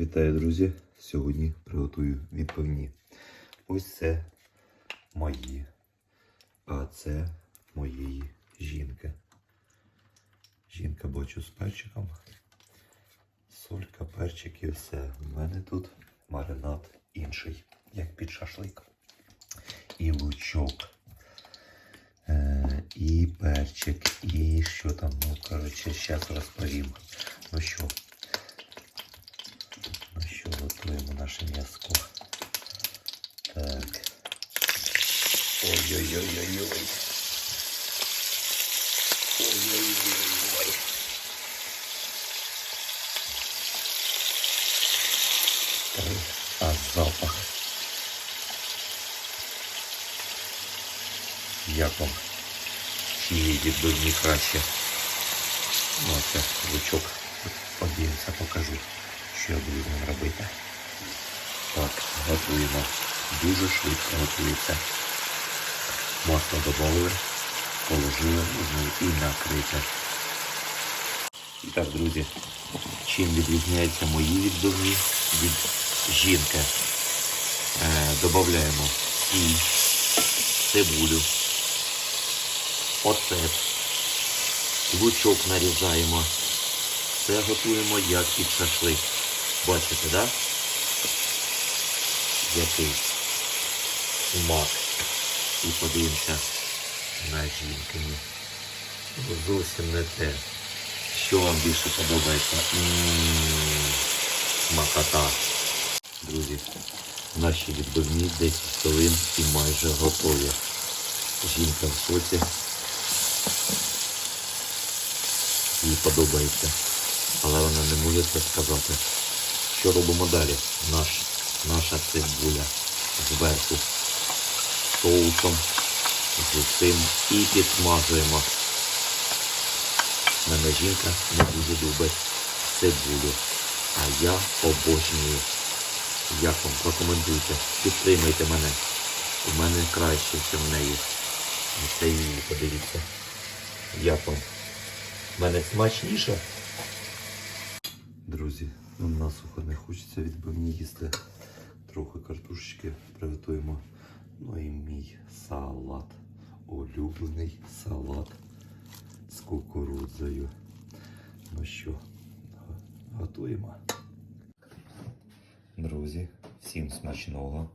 Вітаю, друзі! Сьогодні приготую відповідні. Ось це мої, а це моєї жінки. Жінка бачу з перчиком. Солька, перчик і все. У мене тут маринад інший, як під шашлик. І лучок. Е, і перчик, і що там, ну, коротше, зараз розповім. Ну що, Ну що, готуємо наше м'яско. Так. Ой-ой-ой-ой-ой. Ой-ой-ой-ой. Ой, А запах. Як вам? Чиї відбивні краще? Ну, це лучок. Подивимося, покажу, Що я робити. Так, готуємо. Дуже швидко готується. Масло додали, положили знову і накрите. І так, друзі, чим відрізняються мої відбивні від жінки. Е, додаємо сіль, цибулю, оцет, лучок нарізаємо. Все готуємо як під шашлик. Бачите, да? Який смак. І подивимося на жінкині. Ну, Зовсім не те. Що вам більше подобається? М, Смакота. Друзі, наші відбивні 10 хвилин і майже готові. Жінка в соці. їй подобається. Але вона не може це сказати. Що робимо далі? Наш, наша цибуля зверху соусом з усім і підсмажуємо. Мене жінка не дуже любить цибулю, а я обожнюю. Як вам прокоментуйте, підтримайте мене. У мене краще, ніж в неї. І це її подивіться. Як вам? В мене смачніше. Друзі, ну насухо не хочеться відбивні їсти. Трохи картошечки приготуємо. Ну і мій салат. Улюблений салат з кукурудзою. Ну що, готуємо. Друзі, всім смачного.